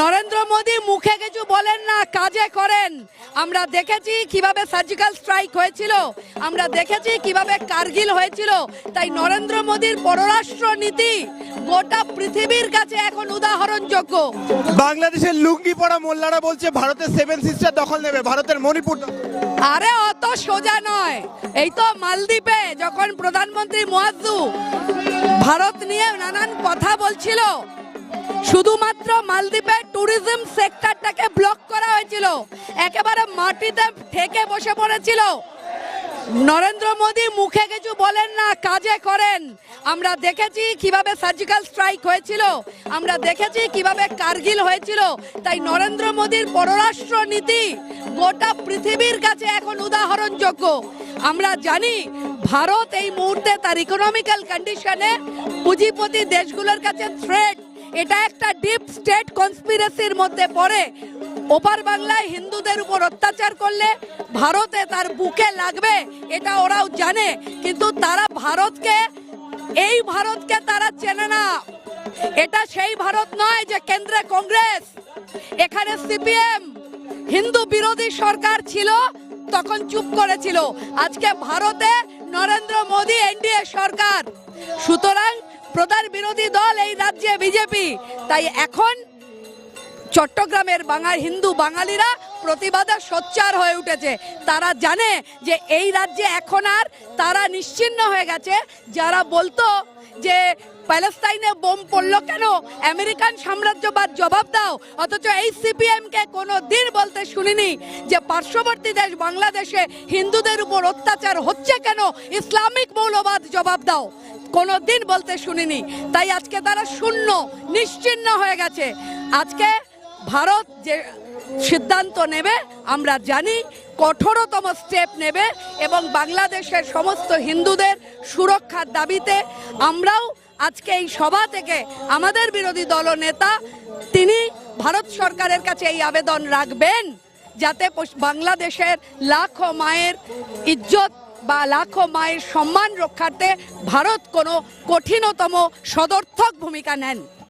নরেন্দ্র মোদী মুখে কিছু বলেন না কাজে করেন। আমরা দেখেছি কীভাবে সার্জিক্যাল স্ট্রাইক হয়েছিল আমরা দেখেছি কীভাবে কার্গিল হয়েছিল। তাই নরেন্দ্র মোদীর পররাষ্ট্র নীতি গোটা পৃথিবীর কাছে এখন উদাহরণযোগ্য। বাংলাদেশের লুঙ্গি পড়া মোল্লারা বলছে ভারতের সেভেন সিস্টার দখল নেবে ভারতের মণিপুর আরে অত সোজা নয়। এই তো মালদ্বীপে যখন প্রধানমন্ত্রী মুয়াজ্জু ভারত নিয়ে নানান কথা বলছিল শুধুমাত্র মালদ্বীপের ট্যুরিজম সেক্টরটাকে ব্লক করা হয়েছিল। একেবারে মাটিতে ঠেকে বসে পড়েছিল। নরেন্দ্র মোদী মুখে কিছু বলেন না, কাজে করেন। আমরা দেখেছি কীভাবে সার্জিক্যাল স্ট্রাইক হয়েছিল, আমরা দেখেছি কীভাবে কার্গিল হয়েছিল। তাই নরেন্দ্র মোদীর পররাষ্ট্র নীতি গোটা পৃথিবীর কাছে এখন উদাহরণযোগ্য। আমরা জানি ভারত এই মুহূর্তে তার ইকোনমিক্যাল কন্ডিশনে পুঁজিপতি দেশগুলোর কাছে থ্রেট এটা একটা ডিপ স্টেট কনস্পিরেসির মধ্যে পড়ে। ওপার বাংলায় হিন্দুদের উপর অত্যাচার করলে ভারতে তার বুকে লাগবে, এটা ওরাও জানে। কিন্তু তারা ভারতকে, এই ভারতকে তারা চেনে না। এটা সেই ভারত নয় যে কেন্দ্রে কংগ্রেস, এখানে সিপিএম। হিন্দু বিরোধী সরকার ছিল, তখন চুপ করেছিল। আজকে ভারতে নরেন্দ্র মোদী এনডিএ সরকার। সুতরাং প্রধান বিরোধী দল এই রাজ্যে বিজেপি। তাই এখন চট্টগ্রামের বাঙাল হিন্দু বাঙালিরা প্রতিবাদে সোচ্চার হয়ে উঠেছে। তারা জানে যে এই রাজ্যে এখন আর তারা নিশ্চিন্ন হয়ে গেছে। যারা বলতো যে প্যালেস্তাইনে বোম পড়ল কেন? আমেরিকান সাম্রাজ্যবাদ জবাব দাও। অথচ এই সিপিএমকে কোনো দিন বলতে শুনিনি যে পার্শ্ববর্তী দেশ বাংলাদেশে হিন্দুদের উপর অত্যাচার হচ্ছে কেন? ইসলামিক মৌলবাদ জবাব দাও। কোনো দিন বলতে শুনিনি। তাই আজকে তারা শূন্য, নিশ্চিন্ন হয়ে গেছে। আজকে ভারত যে সিদ্ধান্ত নেবে, আমরা জানি কঠোরতম স্টেপ নেবে এবং বাংলাদেশের সমস্ত হিন্দুদের সুরক্ষার দাবিতে আমরাও আজকে এই সভা থেকে আমাদের বিরোধী দলনেতা তিনি ভারত সরকারের কাছে এই আবেদন রাখবেন যাতে বাংলাদেশের লাখো মায়ের ইজ্জত বা লাখো মায়ের সম্মান রক্ষার্থে ভারত কোনো কঠিনতম সদর্থক ভূমিকা নেন।